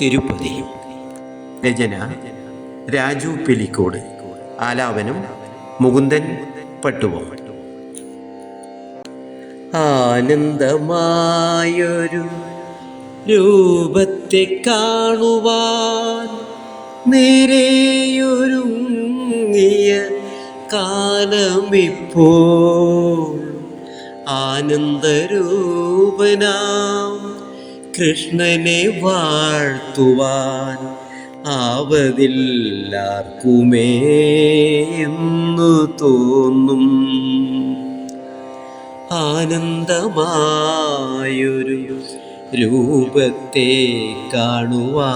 തിരുപ്പതി. രചന രാജു പെലിക്കോട്. ആലാപനം മുകുന്ദൻ പട്ടുവോ. ആനന്ദമായൊരു രൂപത്തെ കാണുവാൻ നിരയൊരുങ്ങിയ കാലമിപ്പോൾ ആനന്ദരൂപനാം കൃഷ്ണനെ വാഴ്ത്തുവാൻ ആവതില്ലാർക്കുമേ എന്നു തോന്നും. ആനന്ദമായൊരു രൂപത്തെ കാണുവാൻ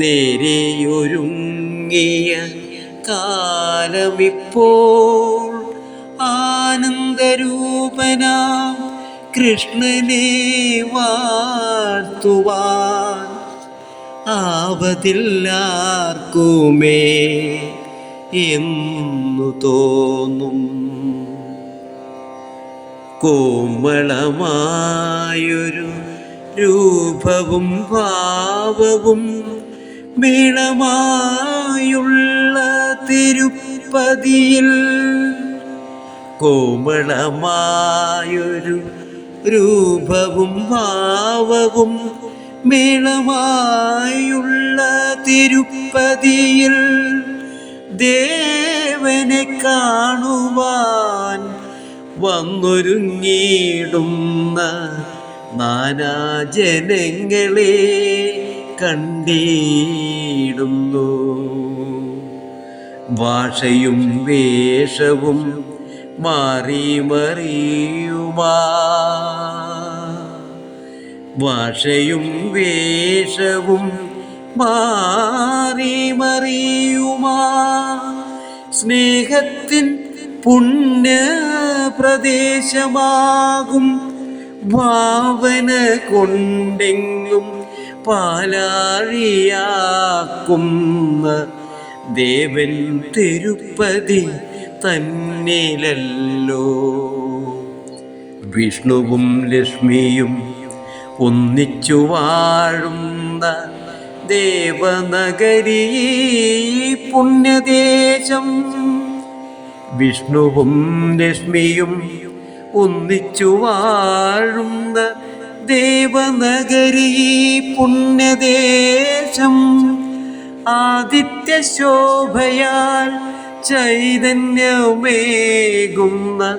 നേരെയൊരുങ്ങിയ കാലമിപ്പോൾ ആനന്ദരൂപനാം കൃഷ്ണനെ വാഴ്ത്തുവാൻ ആവതില്ലാർക്കുമേ എന്നു തോന്നും. കോമളമായൊരു രൂപവും ഭാവവും മേളമായുള്ള തിരുപ്പതിയിൽ കോമളമായൊരു രൂപവും ഭാവവും മേളമായുള്ള തിരുപ്പതിയിൽ ദേവനെ കാണുവാൻ വന്നൊരുങ്ങിയിടുന്ന നാനാജനങ്ങളെ കണ്ടിടുന്നു. ഭാഷയും വേഷവും മാറി മറിയുമാ ഭാഷയും വേഷവും മാറി മറിയുമാ സ്നേഹത്തിൻ പുണ്യ പ്രദേശമാകും ഭാവന കൊണ്ടെങ്കും പാലാഴിയാക്കുന്ന ദേവൻ തിരുപ്പതി തന്നിലല്ലോ. വിഷ്ണുവും ലക്ഷ്മിയും ഒന്നിച്ചു വാഴുന്ന ദേവനഗരി പുണ്യദേശം. വിഷ്ണുവും ലക്ഷ്മിയും ഒന്നിച്ചു വാഴുന്ന ദേവനഗരി പുണ്യദേശം. ആദിത്യശോഭയാൽ ചൈതന്യമേകുന്ന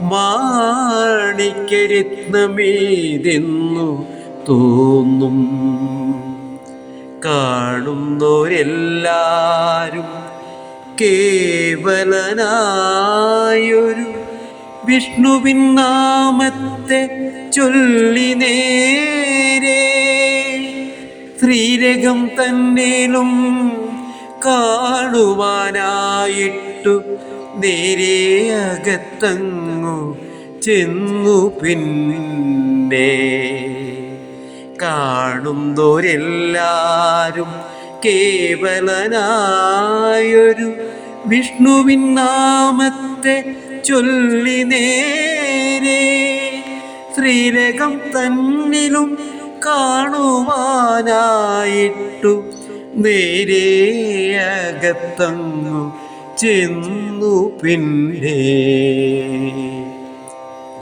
മാണിക്യരത്നമേതെന്നു തോന്നും. കാണുന്നോരെല്ലാരും കേവലനായൊരു വിഷ്ണുവിൻ നാമത്തെ ചൊല്ലി നേരെ. ശ്രീരകം തന്നിലും കാണുവാനായിട്ടു നേരെ അകത്തങ്ങു ചെന്നു പിന്നെ. കാണുന്നോരെല്ലാരും കേവലനായൊരു വിഷ്ണുവിൻ നാമത്തെ ചൊല്ലി നേരെ. ശ്രീരകം തന്നിലും കാണുവാനായിട്ടു നേരെ അകത്തങ്ങു ചെന്നു പിന്നെ.